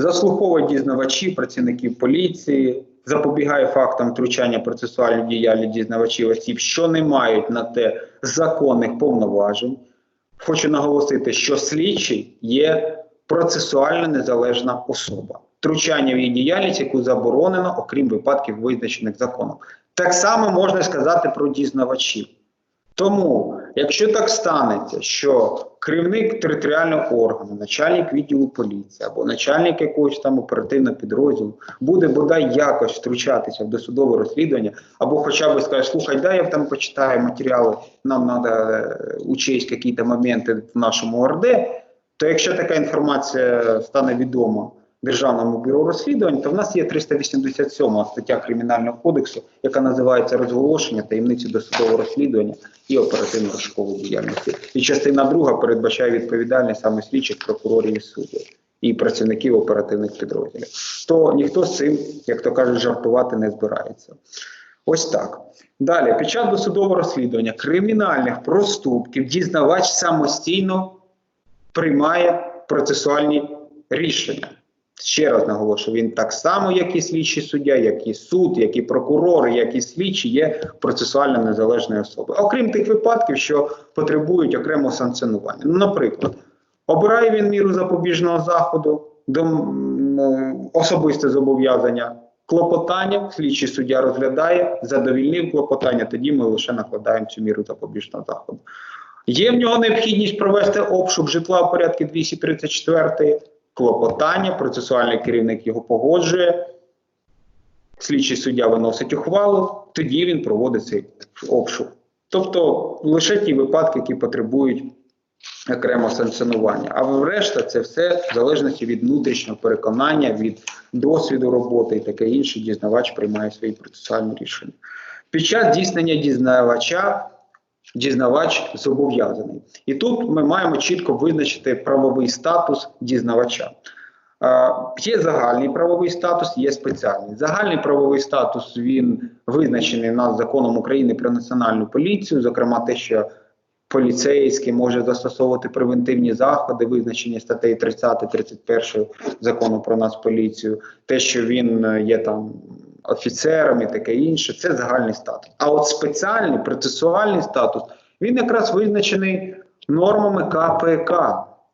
заслуховує дізнавачів, працівників поліції, запобігає фактам втручання процесуальної діяльності дізнавачів осіб, що не мають на те законних повноважень. Хочу наголосити, що слідчий є процесуально незалежна особа. Втручання в її діяльність, яку заборонено, окрім випадків, визначених законом. Так само можна сказати про дізнавачів. Тому, якщо так станеться, що керівник територіального органу, начальник відділу поліції або начальник якогось там оперативного підрозділу буде бодай якось втручатися в досудове розслідування, або хоча б скаже, слухай, дай я там почитаю матеріали, нам треба учесть якісь моменти в нашому ОРД, то якщо така інформація стане відома Державному бюро розслідувань, то в нас є 387 стаття Кримінального кодексу, яка називається розголошення таємниці досудового розслідування і оперативно-розшукової діяльності. І частина друга передбачає відповідальність саме слідчих прокурорів і суддів і працівників оперативних підрозділів. То ніхто з цим, як то кажуть, жартувати не збирається. Ось так. Далі, під час досудового розслідування кримінальних проступків дізнавач самостійно приймає процесуальні рішення. Ще раз наголошую, він так само, як і слідчий суддя, як і суд, як і прокурори, як і слідчі, є процесуально незалежною особою. Окрім тих випадків, що потребують окремого санкціонування. Ну, наприклад, обирає він міру запобіжного заходу, особисте зобов'язання. Клопотання, слідчий суддя розглядає, задовільнив клопотання, тоді ми лише накладаємо цю міру запобіжного заходу. Є в нього необхідність провести обшук житла у порядку 234 клопотання, процесуальний керівник його погоджує, слідчий суддя виносить ухвалу, тоді він проводить цей обшук. Тобто лише ті випадки, які потребують окремого санкціонування. А врешта це все в залежності від внутрішнього переконання, від досвіду роботи і таке інше, дізнавач приймає свої процесуальні рішення. Під час здійснення дізнавача дізнавач зобов'язаний. І тут ми маємо чітко визначити правовий статус дізнавача. Є загальний правовий статус, є спеціальний. Загальний правовий статус він визначений нас законом України про національну поліцію, зокрема те, що поліцейський може застосовувати превентивні заходи, визначені статтею 30-31 закону про нацполіцію, те, що він е, є там офіцером і таке інше, це загальний статус. А от спеціальний процесуальний статус він якраз визначений нормами КПК.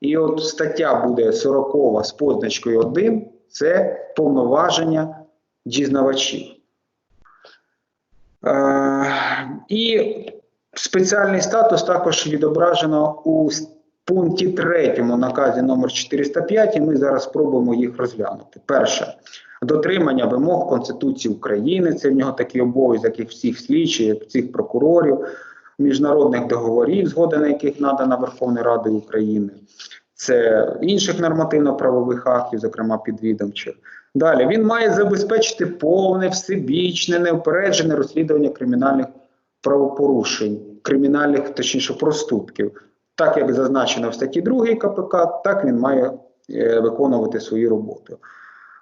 І от стаття буде 40 з позначкою 1 це повноваження дізнавачів. Е, і спеціальний статус також відображено у пункті 3 наказі номер 405, і ми зараз спробуємо їх розглянути. Перше дотримання вимог Конституції України. Це в нього такий обов'язок, як всіх слідчих, як всіх прокурорів, міжнародних договорів, згода на яких надана Верховною Радою України. Це інших нормативно-правових актів, зокрема підвідомчих. Далі він має забезпечити повне, всебічне, неупереджене розслідування кримінальних правопорушень, кримінальних, точніше, проступків. Так як зазначено в статті 2 КПК, так він має е, виконувати свою роботу.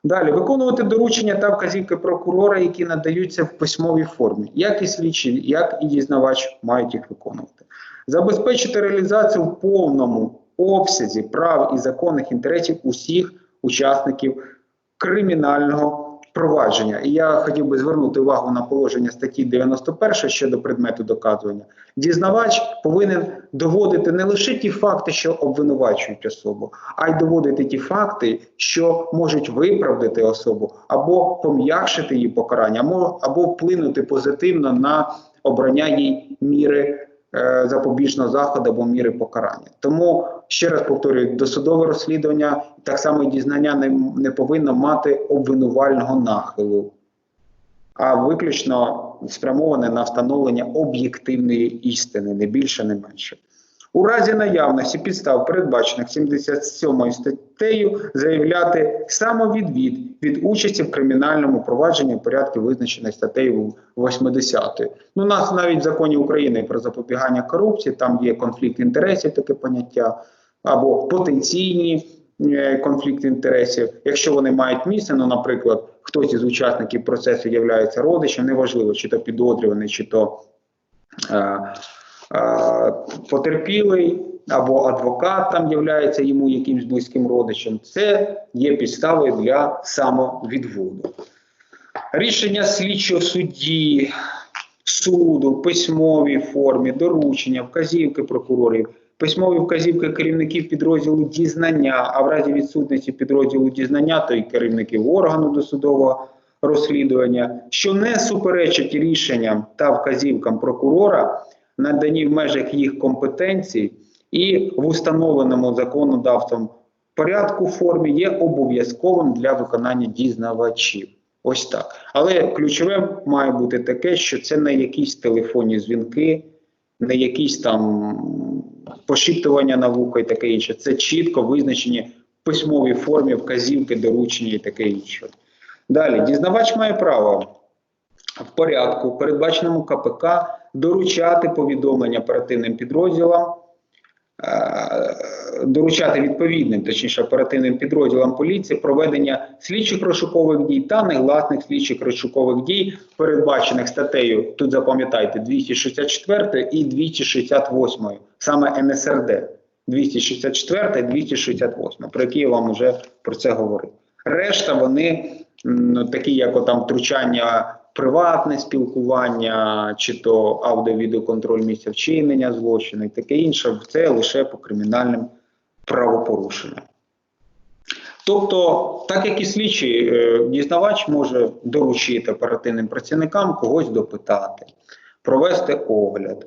Далі виконувати доручення та вказівки прокурора, які надаються в письмовій формі, як і слідчі, як і дізнавач мають їх виконувати. Забезпечити реалізацію в повному обсязі прав і законних інтересів усіх учасників кримінального провадження. І я хотів би звернути увагу на положення статті 91 щодо предмету доказування. Дізнавач повинен доводити не лише ті факти, що обвинувачують особу, а й доводити ті факти, що можуть виправдати особу або пом'якшити її покарання, або, вплинути позитивно на обрання їй міри запобіжного заходу або міри покарання. Тому ще раз повторюю, досудове розслідування так само дізнання не, не повинно мати обвинувального нахилу, а виключно спрямоване на встановлення об'єктивної істини, не більше, не менше. У разі наявності підстав, передбачених 77 статтею, заявляти самовідвід від участі в кримінальному провадженні в порядку, визначений статтею 80. Ну, у нас навіть в законі України про запобігання корупції там є конфлікт інтересів, таке поняття, або потенційні е, конфлікти інтересів, якщо вони мають місце, ну, наприклад, хтось із учасників процесу є родичем, неважливо, чи то підозрюваний, чи то е, потерпілий, або адвокат там являється йому якимсь близьким родичем, це є підставою для самовідводу. Рішення слідчого судді, суду, в письмовій формі, доручення, вказівки прокурорів, письмові вказівки керівників підрозділу дізнання, а в разі відсутності підрозділу дізнання, то й керівників органу досудового розслідування, що не суперечить рішенням та вказівкам прокурора, надані в межах їх компетенцій і в установленому законодавством порядку формі є обов'язковим для виконання дізнавачів. Ось так. Але ключове має бути таке, що це не якісь телефонні дзвінки, не якісь там пошіптування на вухо і таке інше. Це чітко визначені в письмовій формі вказівки, доручення і таке інше. Далі, дізнавач має право в порядку, передбаченому КПК, доручати повідомлення оперативним підрозділам, е, доручати відповідним, точніше оперативним підрозділам поліції проведення слідчих розшукових дій та негласних слідчих розшукових дій, передбачених статтею, тут запам'ятайте, 264 і 268, саме НСРД 264 і 268, про які я вам вже про це говорив. Решта вони м, такі, як отам втручання приватне спілкування, чи то аудіо-відеоконтроль місця вчинення злочину і таке інше, це лише по кримінальним правопорушенням. Тобто, так як і слідчий, е, дізнавач може доручити оперативним працівникам когось допитати, провести огляд,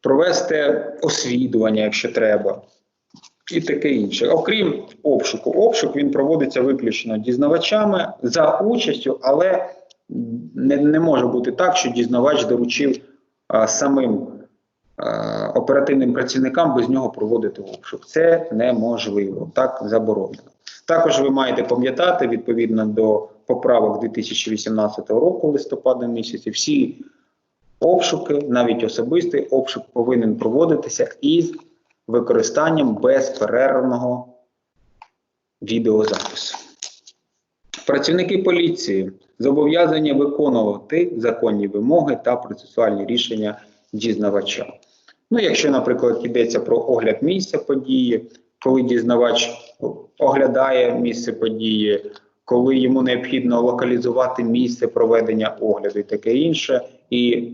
провести освідування, якщо треба, і таке інше. Окрім обшуку, обшук він проводиться виключно дізнавачами за участю, але не, не може бути так, що дізнавач доручив а, самим а, оперативним працівникам без нього проводити обшук. Це неможливо, так заборонено. Також ви маєте пам'ятати відповідно до поправок 2018 року, листопада місяці, всі обшуки, навіть особистий обшук, повинен проводитися із використанням безперервного відеозапису. Працівники поліції зобов'язані виконувати законні вимоги та процесуальні рішення дізнавача. Ну, якщо, наприклад, йдеться про огляд місця події, коли дізнавач оглядає місце події, коли йому необхідно локалізувати місце проведення огляду і таке інше, і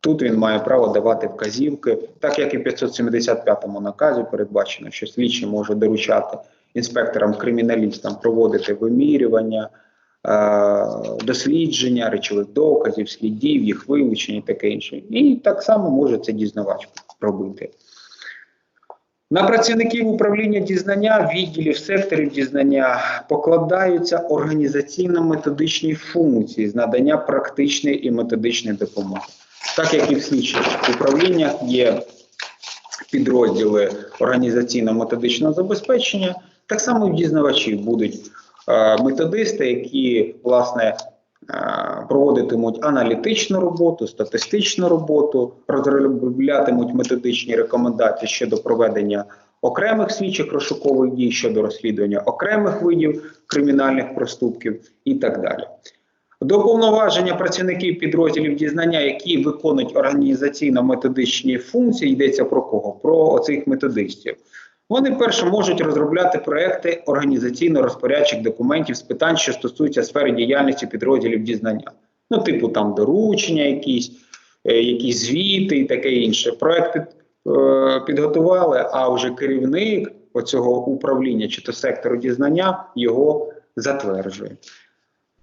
тут він має право давати вказівки, так як і в 575 наказі передбачено, що слідчий може доручати інспекторам криміналістам проводити вимірювання, е, дослідження речових доказів, слідів, їх вилучення і таке інше. І так само може це дізнавач робити. На працівників управління дізнання, відділів секторів дізнання покладаються організаційно-методичні функції з надання практичної і методичної допомоги. Так як і в слідчих управліннях є підрозділи організаційно-методичного забезпечення, так само і дізнавачів будуть е, методисти, які власне е, проводитимуть аналітичну роботу, статистичну роботу, розроблятимуть методичні рекомендації щодо проведення окремих слідчих розшукових дій щодо розслідування окремих видів кримінальних проступків і так далі. До повноваження працівників підрозділів дізнання, які виконують організаційно-методичні функції, йдеться про кого? Про оцих методистів. Вони перше можуть розробляти проекти організаційно-розпорядчих документів з питань, що стосуються сфери діяльності підрозділів дізнання. Ну, типу там доручення, якісь, е, якісь звіти і таке інше. Проект е, підготували, а вже керівник оцього управління чи то сектору дізнання його затверджує.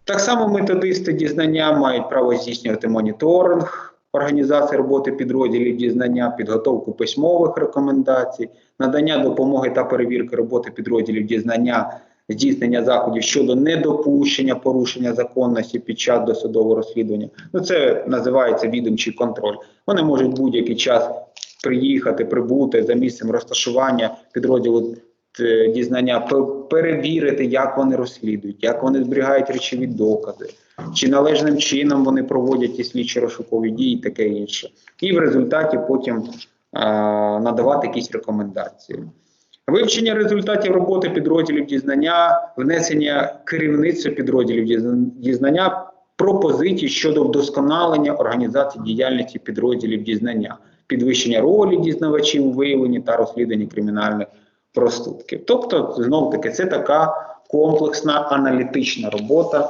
Так само методисти дізнання мають право здійснювати моніторинг організації роботи підрозділів дізнання, підготовку письмових рекомендацій, надання допомоги та перевірки роботи підрозділів дізнання, здійснення заходів щодо недопущення порушення законності під час досудового розслідування. Ну це називається відомчий контроль. Вони можуть будь-який час приїхати, прибути за місцем розташування підрозділу дізнання, перевірити, як вони розслідують, як вони зберігають речові докази, чи належним чином вони проводять ті слідчі розшукові дії, і таке інше. І в результаті потім а, надавати якісь рекомендації. Вивчення результатів роботи підрозділів дізнання, внесення керівництва підрозділів дізнання пропозицій щодо вдосконалення організації діяльності підрозділів дізнання. підвищення ролі дізнавачів у виявленні та розслідуванні кримінальних проступків. Тобто, знов таки, це така комплексна аналітична робота,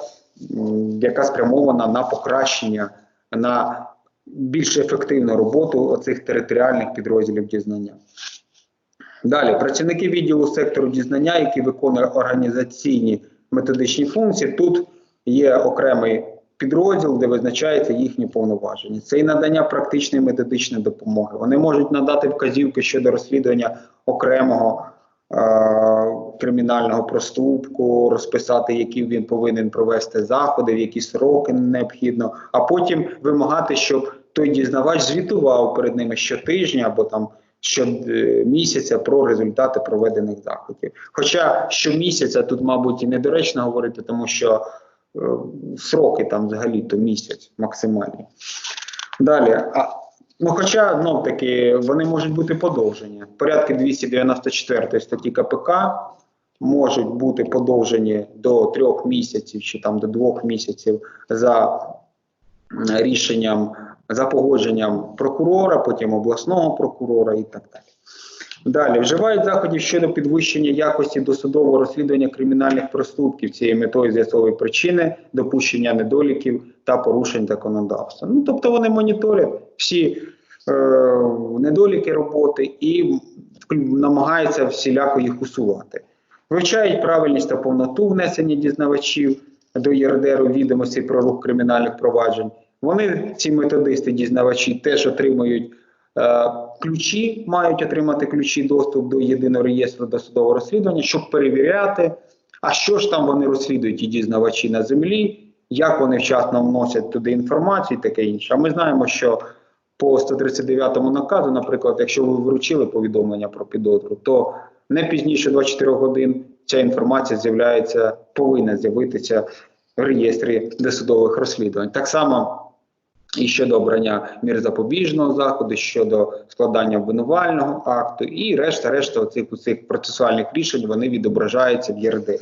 яка спрямована на покращення, на більш ефективну роботу оцих територіальних підрозділів дізнання. Далі працівники відділу сектору дізнання, які виконують організаційні методичні функції. Тут є окремий підрозділ, де визначаються їхні повноваження. Це і надання практичної методичної допомоги. Вони можуть надати вказівки щодо розслідування окремого кримінального проступку, розписати, які він повинен провести заходи, в які сроки необхідно, а потім вимагати, щоб той дізнавач звітував перед ними щотижня або там щомісяця про результати проведених заходів. Хоча щомісяця тут, мабуть, і недоречно говорити, тому що е, сроки там взагалі то місяць максимальні. Далі. А, ну, хоча, ну, таки, вони можуть бути подовжені. Порядки 294 статті КПК можуть бути подовжені до трьох місяців чи там до двох місяців за рішенням, за погодженням прокурора, потім обласного прокурора і так далі. Далі вживають заходів щодо підвищення якості досудового розслідування кримінальних проступків цією метою з'ясовують причини допущення недоліків та порушень законодавства. Ну тобто вони моніторять всі е, недоліки роботи і намагаються всіляко їх усувати. Вивчають правильність та повноту внесення дізнавачів до ЄРДРу відомостей про рух кримінальних проваджень. Вони, ці методисти, дізнавачі, теж отримують ключі, мають отримати ключі доступ до єдиного реєстру досудового розслідування, щоб перевіряти, а що ж там вони розслідують, ті дізнавачі на землі, як вони вчасно вносять туди інформацію і таке інше. А ми знаємо, що по 139 наказу, наприклад, якщо ви вручили повідомлення про підозру, то не пізніше 24 годин ця інформація з'являється, повинна з'явитися в реєстрі досудових розслідувань. Так само і щодо обрання мір запобіжного заходу, щодо складання обвинувального акту, і решта, решта оцих усіх процесуальних рішень вони відображаються в ЄРДР.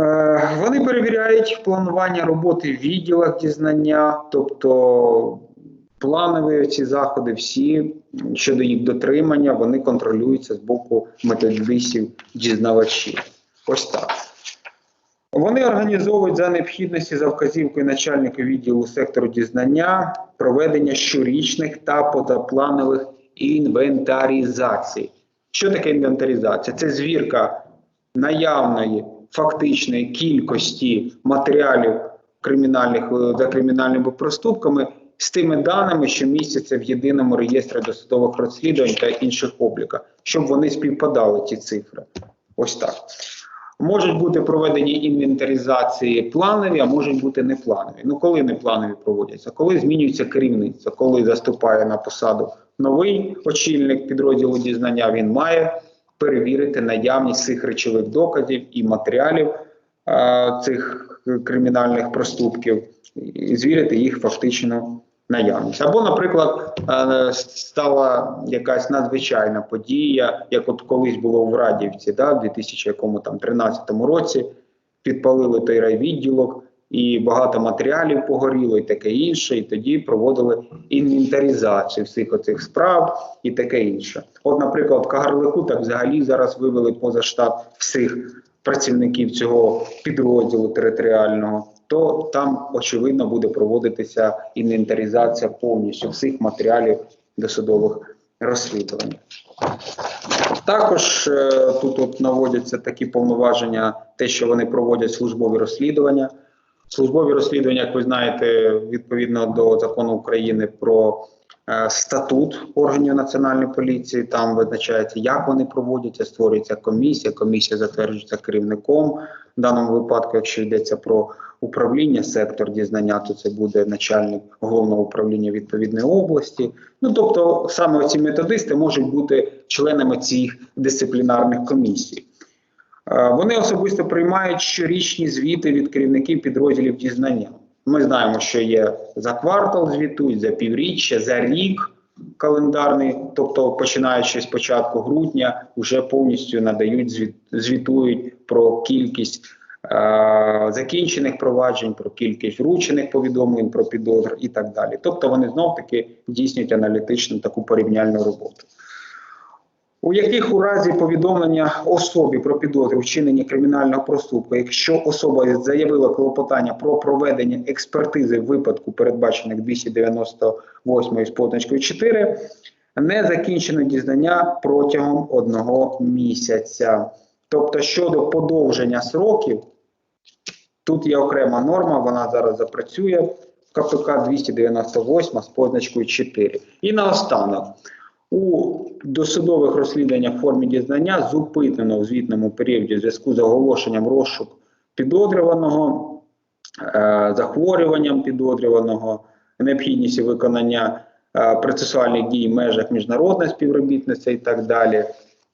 Е, Вони перевіряють планування роботи в відділах дізнання, тобто планові ці заходи, всі щодо їх дотримання, вони контролюються з боку методистів дізнавачів. Ось так. Вони організовують за необхідності за вказівкою начальника відділу сектору дізнання проведення щорічних та позапланових інвентаризацій. Що таке інвентаризація? Це звірка наявної фактичної кількості матеріалів кримінальних е, за кримінальними проступками з тими даними, що містяться в єдиному реєстрі досудових розслідувань та інших обліках, щоб вони співпадали ті цифри. Ось так. Можуть бути проведені інвентаризації планові, а можуть бути непланові. Ну коли непланові проводяться? Коли змінюється керівництво, коли заступає на посаду новий очільник підрозділу дізнання, він має перевірити наявність цих речових доказів і матеріалів е, цих кримінальних проступків, і звірити їх фактичну наявність. Або, наприклад, е, стала якась надзвичайна подія, як от колись було в Радівці, да, в 2013 році, підпалили той райвідділок, і багато матеріалів погоріло, і таке інше. І тоді проводили інвентаризацію всіх оцих справ і таке інше. От, наприклад, в Кагарлику так взагалі зараз вивели поза штат всіх працівників цього підрозділу територіального. То там очевидно буде проводитися інвентаризація повністю всіх матеріалів досудових розслідувань. Також е, тут от наводяться такі повноваження, те, що вони проводять службові розслідування. Службові розслідування, як ви знаєте, відповідно до закону України про е, статут органів національної поліції, там визначається, як вони проводяться, створюється комісія. Комісія затверджується керівником. В даному випадку, якщо йдеться про управління, сектор дізнання, то це буде начальник головного управління відповідної області. Ну тобто, саме ці методисти можуть бути членами цих дисциплінарних комісій. Е, Вони особисто приймають щорічні звіти від керівників підрозділів дізнання. Ми знаємо, що є за квартал звітують, за півріччя, за рік календарний, тобто починаючи з початку грудня, вже повністю надають звіт, звітують про кількість закінчених проваджень, про кількість вручених повідомлень про підозр і так далі. Тобто вони знов таки здійснюють аналітичну таку порівняльну роботу. У яких у разі повідомлення особі про підозру вчинення кримінального проступку, якщо особа заявила клопотання про проведення експертизи випадку, передбачених 298 з позначкою 4, не закінчено дізнання протягом одного місяця. Тобто щодо подовження сроків, тут є окрема норма, вона зараз запрацює в КПК 298 з позначкою 4. І наостанок. У досудових розслідуваннях в формі дізнання зупинено в звітному періоді в зв'язку з оголошенням розшук підозрюваного, е, захворюванням підозрюваного, необхідністю виконання е, процесуальних дій в межах міжнародної співробітництва і так далі.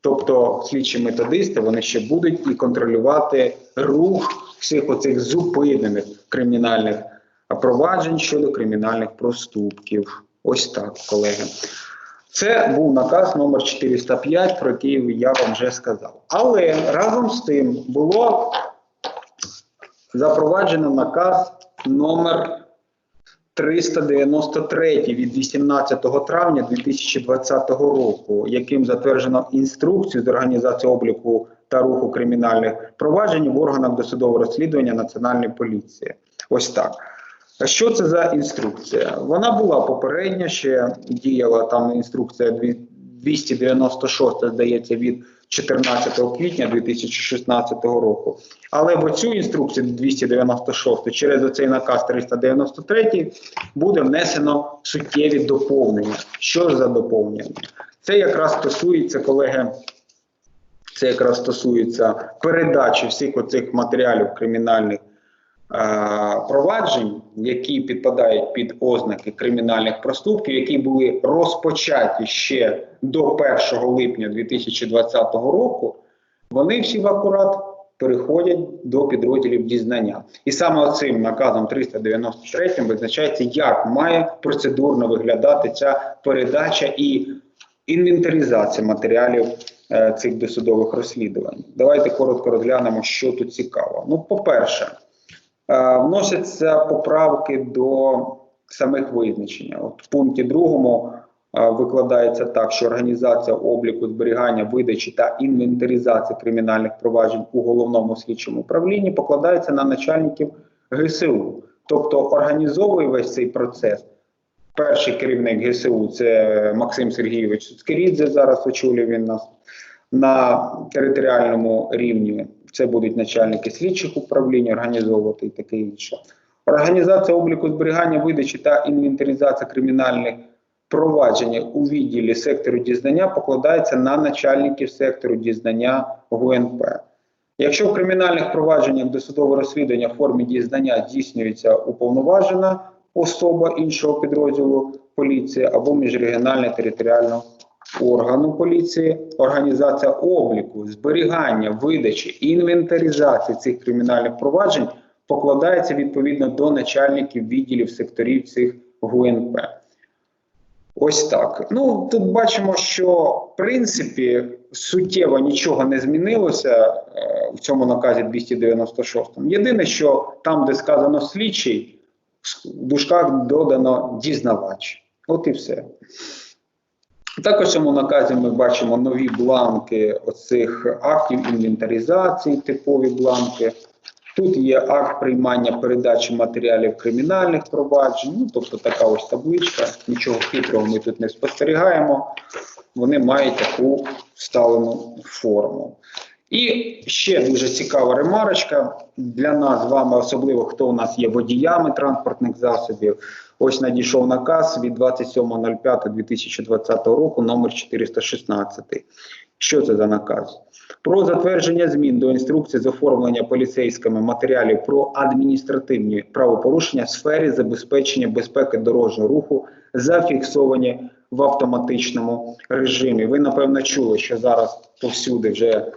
Тобто слідчі методисти вони ще будуть і контролювати рух всіх оцих зупинених кримінальних проваджень щодо кримінальних проступків. Ось так, колеги. Це був наказ номер 405, про який я вам вже сказав. Але разом з тим було запроваджено наказ номер 393 від 18 травня 2020 року, яким затверджено інструкцію з організації обліку та руху кримінальних проваджень в органах досудового розслідування Національної поліції. Ось так. А що це за інструкція? Вона була попередня, ще діяла там інструкція дві- 296, здається, від 14 квітня 2016 року. Але в цю інструкцію 296 через оцей наказ 393 буде внесено суттєві доповнення. Що за доповнення? Це якраз стосується, колеги, це якраз стосується передачі всіх оцих матеріалів кримінальних проваджень, які підпадають під ознаки кримінальних проступків, які були розпочаті ще до 1 липня 2020 року, вони всі в акурат переходять до підрозділів дізнання. І саме цим наказом 393 визначається, як має процедурно виглядати ця передача і інвентаризація матеріалів е, цих досудових розслідувань. Давайте коротко розглянемо, що тут цікаво. Ну, по-перше, Е, Вносяться поправки до самих визначення. От в пункті другому е, викладається так, що організація обліку, зберігання, видачі та інвентаризації кримінальних проваджень у головному слідчому управлінні покладається на начальників ГСУ. Тобто організовує весь цей процес. Перший керівник ГСУ це Максим Сергійович Суцкерідзе. Зараз очолює він нас на територіальному рівні. Це будуть начальники слідчих управлінь, організовувати і таке інше. Організація обліку зберігання, видачі та інвентаризація кримінальних проваджень у відділі сектору дізнання покладається на начальників сектору дізнання ГУНП. Якщо в кримінальних провадженнях досудового розслідування в формі дізнання здійснюється уповноважена особа іншого підрозділу поліції або міжрегіональне територіального органу поліції, організація обліку, зберігання, видачі, інвентаризації цих кримінальних проваджень покладається відповідно до начальників відділів секторів цих ГУНП. Ось так. Ну тут бачимо, що в принципі суттєво нічого не змінилося е, в цьому наказі 296. Єдине, що там, де сказано слідчий, в дужках додано дізнавач. От і все. Також в цьому наказі ми бачимо нові бланки оцих актів інвентаризації, типові бланки. Тут є акт приймання передачі матеріалів кримінальних проваджень. Ну, тобто така ось табличка. Нічого хитрого ми тут не спостерігаємо. Вони мають таку вставлену форму. І ще дуже цікава ремарочка для нас з вами, особливо хто у нас є водіями транспортних засобів. Ось надійшов наказ від 27.05.2020 року, номер 416. Що це за наказ? Про затвердження змін до інструкції з оформлення поліцейськими матеріалів про адміністративні правопорушення в сфері забезпечення безпеки дорожнього руху, зафіксовані в автоматичному режимі. Ви напевно чули, що зараз повсюди вже е,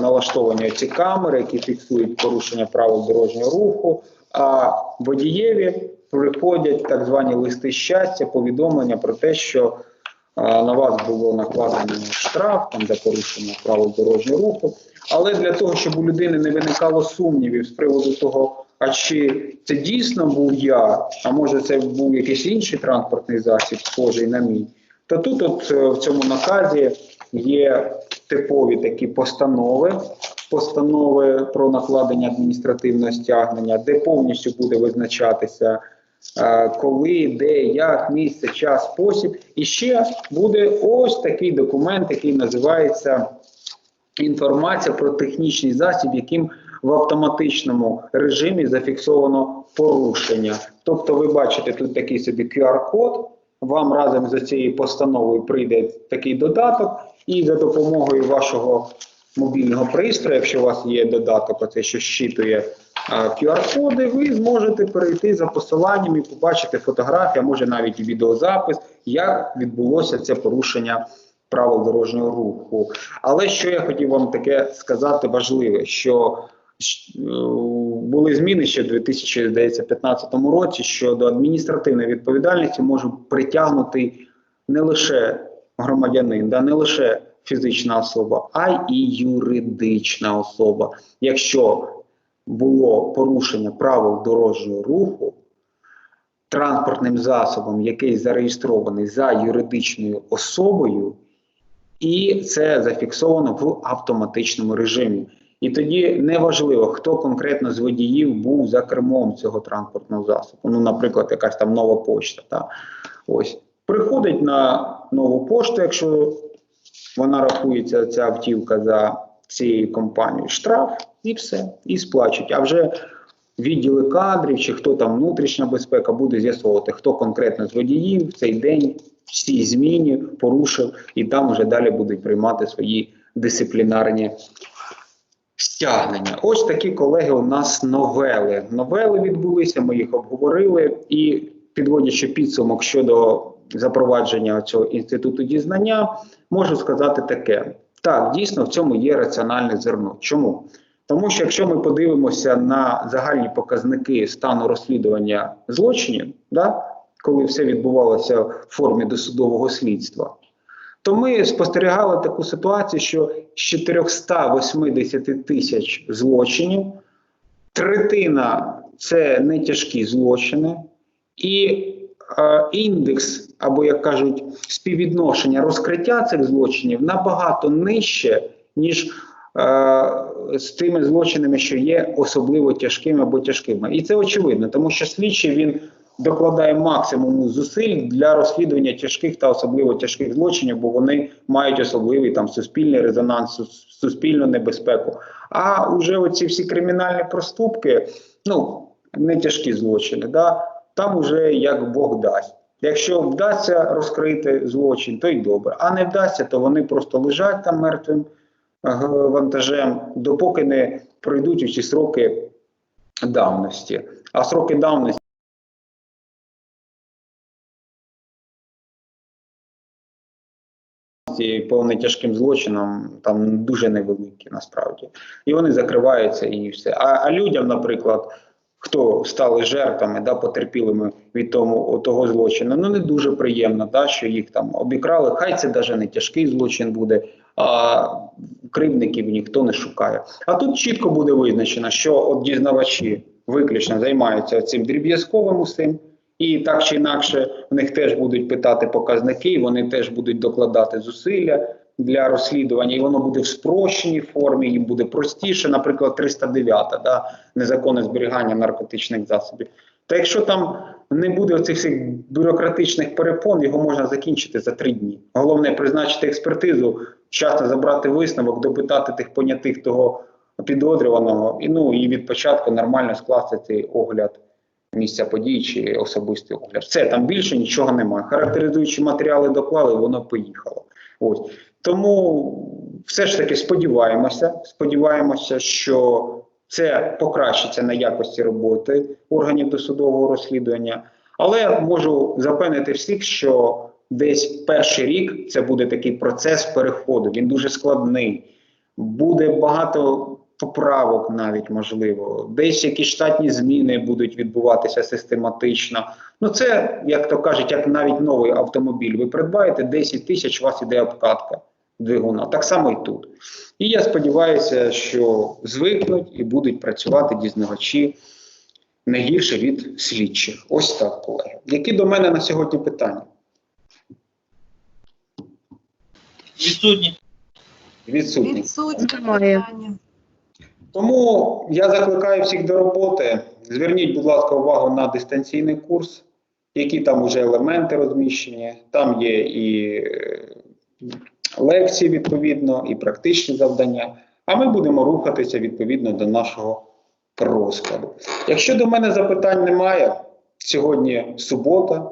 налаштовані ці камери, які фіксують порушення правил дорожнього руху. А водієві приходять так звані листи щастя, повідомлення про те, що е, на вас було накладено штраф там за порушення правил дорожнього руху. Але для того, щоб у людини не виникало сумнівів з приводу того, а чи це дійсно був я, а може це був якийсь інший транспортний засіб, схожий на мій, то тут, от е, в цьому наказі, є типові такі постанови, постанови про накладення адміністративного стягнення, де повністю буде визначатися. Коли, де, як, місце, час, спосіб. І ще буде ось такий документ, який називається інформація про технічний засіб, яким в автоматичному режимі зафіксовано порушення. Тобто, ви бачите тут такий собі QR-код. Вам разом з цією постановою прийде такий додаток, і за допомогою вашого мобільного пристрою, якщо у вас є додаток, оце що щитує QR-коди, ви зможете перейти за посиланням і побачити фотографію, а може навіть і відеозапис, як відбулося це порушення правил дорожнього руху. Але що я хотів вам таке сказати важливе, що е, були зміни ще в 2015 році щодо адміністративної відповідальності може притягнути не лише громадянин, да, не лише фізична особа, а й юридична особа. Якщо було порушення правил дорожнього руху транспортним засобом, який зареєстрований за юридичною особою, і це зафіксовано в автоматичному режимі. І тоді неважливо, хто конкретно з водіїв був за кермом цього транспортного засобу. Ну, наприклад, якась там нова пошта. Та. Ось. Приходить на нову пошту, якщо вона рахується, ця автівка за цією компанією, штраф і все, і сплачують. А вже відділи кадрів чи хто там внутрішня безпека буде з'ясовувати, хто конкретно з водіїв в цей день всі зміни порушив, і там вже далі будуть приймати свої дисциплінарні стягнення. Ось такі колеги у нас новели. Новели відбулися, ми їх обговорили і підводячи підсумок щодо запровадження цього інституту дізнання, можу сказати таке: так, дійсно в цьому є раціональне зерно. Чому? Тому що якщо ми подивимося на загальні показники стану розслідування злочинів, да, коли все відбувалося в формі досудового слідства, то ми спостерігали таку ситуацію, що з 480 тисяч злочинів третина це не тяжкі злочини, і е, індекс, або як кажуть, співвідношення розкриття цих злочинів набагато нижче, ніж е, з тими злочинами, що є особливо тяжкими або тяжкими. І це очевидно, тому що слідчий він докладає максимум зусиль для розслідування тяжких та особливо тяжких злочинів, бо вони мають особливий там суспільний резонанс, суспільну небезпеку. А вже оці всі кримінальні проступки, ну не тяжкі злочини, да, там уже як Бог дасть. Якщо вдасться розкрити злочин, то й добре. А не вдасться, то вони просто лежать там мертвим е, вантажем, допоки не пройдуть усі сроки давності. А сроки давності. По нетяжким злочинам там дуже невеликі насправді. І вони закриваються і все. А, а людям, наприклад, хто стали жертвами, да, потерпілими від тому, того злочину, ну не дуже приємно, да, що їх там обікрали. Хай це навіть не тяжкий злочин буде, а кривдників ніхто не шукає. А тут чітко буде визначено, що от дізнавачі виключно займаються цим дріб'язковим усім. І так чи інакше в них теж будуть питати показники, вони теж будуть докладати зусилля для розслідування, і воно буде в спрощеній формі, їм буде простіше, наприклад, 309, да, незаконне зберігання наркотичних засобів. Та якщо там не буде оцих всіх бюрократичних перепон, його можна закінчити за три дні. Головне призначити експертизу, вчасно забрати висновок, допитати тих понятих того підозрюваного, і ну і від початку нормально скласти цей огляд місця події чи особистий огляд. Все там більше нічого немає. Характеризуючі матеріали доклали, воно поїхало. Ось тому все ж таки сподіваємося. Сподіваємося, що це покращиться на якості роботи органів досудового розслідування. Але можу запевнити всіх, що десь перший рік це буде такий процес переходу. Він дуже складний. Буде багато поправок, навіть можливо, десь якісь штатні зміни будуть відбуватися систематично. Ну це як то кажуть, як навіть новий автомобіль. Ви придбаєте 10 тисяч, у вас іде обкатка. двигуна. Так само і тут. І я сподіваюся, що звикнуть і будуть працювати дізнавачі не гірше від слідчих. Ось так, колеги. Які до мене на сьогодні питання? Відсутні. Відсутні. Відсутні питання. Тому я закликаю всіх до роботи. Зверніть, будь ласка, увагу на дистанційний курс, які там вже елементи розміщені. Там є і е, лекції відповідно, і практичні завдання. А ми будемо рухатися відповідно до нашого розкладу. Якщо до мене запитань немає, сьогодні субота,